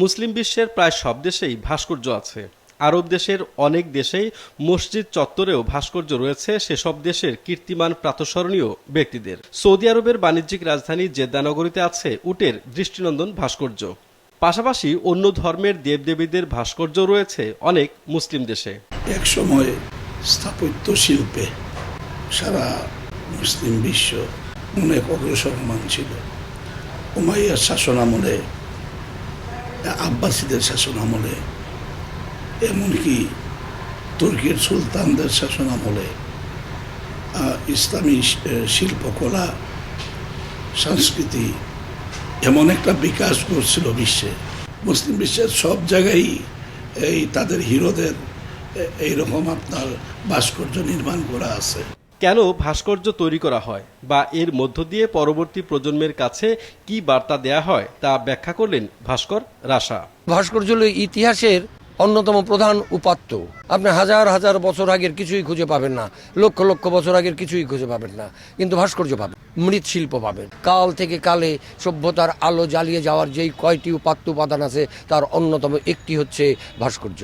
মুসলিম বিশ্বের প্রায় সব দেশেই ভাস্কর্য আছে। আরব দেশের অনেক দেশেই মসজিদ চত্বরেও ভাস্কর্য রয়েছে, সেসব দেশের কীর্তিমান প্রাতঃস্মরণীয় ব্যক্তিদের। সৌদি আরবের বাণিজ্যিক রাজধানী জেদ্দানগরীতে আছে উটের দৃষ্টিনন্দন ভাস্কর্য। পাশাপাশি অন্য ধর্মের দেবদেবীদের ভাস্কর্য রয়েছে অনেক মুসলিম দেশে। এক সময় স্থাপত্য শিল্পে সারা মুসলিম বিশ্ব অনেক অগ্রসরমান ছিল। উমাইয়ার শাসন আমলে আব্বাসীদের শাসন আমলে, এমনকি তুর্কির সুলতানদের শাসন আমলে ইসলামী শিল্পকলা, সংস্কৃতি এমন একটা বিকাশ করছিল বিশ্বে। মুসলিম বিশ্বের সব জায়গায় এই তাদের হিরোদের এইরকম আপনার ভাস্কর্য নির্মাণ করা আছে। কেন ভাস্কর্য তৈরি করা হয় বা এর মধ্য দিয়ে পরবর্তী প্রজন্মের কাছে কি বার্তা দেয়া হয় তা ব্যাখ্যা করলেন ভাস্কর রাশা ভাস্কর্য হলো ইতিহাসের অন্যতম প্রধান উপাত্ত। আপনি হাজার হাজার বছর আগের কিছুই খুঁজে পাবেন না লক্ষ লক্ষ বছর আগের কিছুই খুঁজে পাবেন না কিন্তু ভাস্কর্য পাবেন মৃৎশিল্প পাবেন। কাল থেকে কালে সভ্যতার আলো জ্বালিয়ে যাওয়ার যেই কয়টি উপাত্ত উপাদান আছে তার অন্যতম একটি হচ্ছে ভাস্কর্য।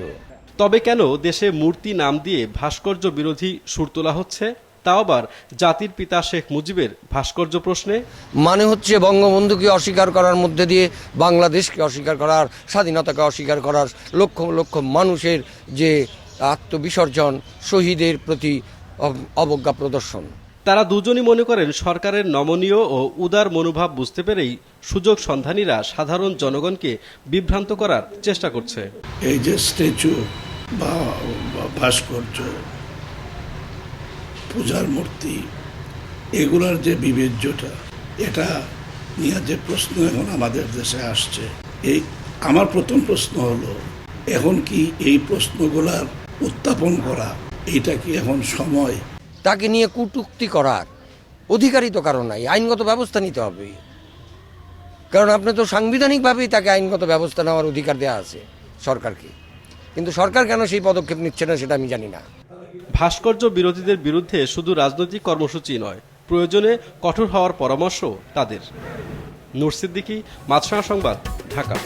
তবে কেন দেশে মূর্তি নাম দিয়ে ভাস্কর্য বিরোধী সুর তোলা হচ্ছে? তাও আবার জাতির পিতা শেখ মুজিবের ভাস্কর্য প্রশ্নে মানে হচ্ছে বঙ্গবন্ধুকে অস্বীকার করার মধ্যে দিয়ে বাংলাদেশকে অস্বীকার করার স্বাধীনতাকে অস্বীকার করার লক্ষ লক্ষ মানুষের যে আত্মবিসর্জন শহীদের প্রতি অব- অবজ্ঞা প্রদর্শন। তারা দুজনই মনে করেন সরকারের নমনীয় ও উদার মনোভাব বুঝতে পেরেই সুযোগ সন্ধানীরা সাধারণ জনগণকে বিভ্রান্ত করার চেষ্টা করছে। এই যে স্ট্যাচু বা বা ভাস্কর্য পূজার মূর্তি, এগুলার যে বিবেচ্যটা, এটা নিয়ে যে প্রশ্ন এখন আমাদের দেশে আসছে। এই আমার প্রথম প্রশ্ন হলো, এখন কি এই প্রশ্নগুলার উত্থাপন করা এটা কি এখন সময়? তাকে নিয়ে কটূক্তি করার অধিকারই তো কারণ নাই, আইনগত ব্যবস্থা নিতে হবে। কারণ আপনি তো সাংবিধানিকভাবেই তাকে আইনগত ব্যবস্থা নেওয়ার অধিকার দেওয়া আছে সরকারকে। কিন্তু সরকার কেন সেই পদক্ষেপ নিচ্ছে না সেটা আমি জানি না। ভাস্কর্য বিরোধীদের বিরুদ্ধে শুধু রাজনৈতিক কর্মসূচি নয়, প্রয়োজনে কঠোর হওয়ার পরামর্শ তাদের। নূর মাছরা মাছরাঙা সংবাদ, ঢাকা।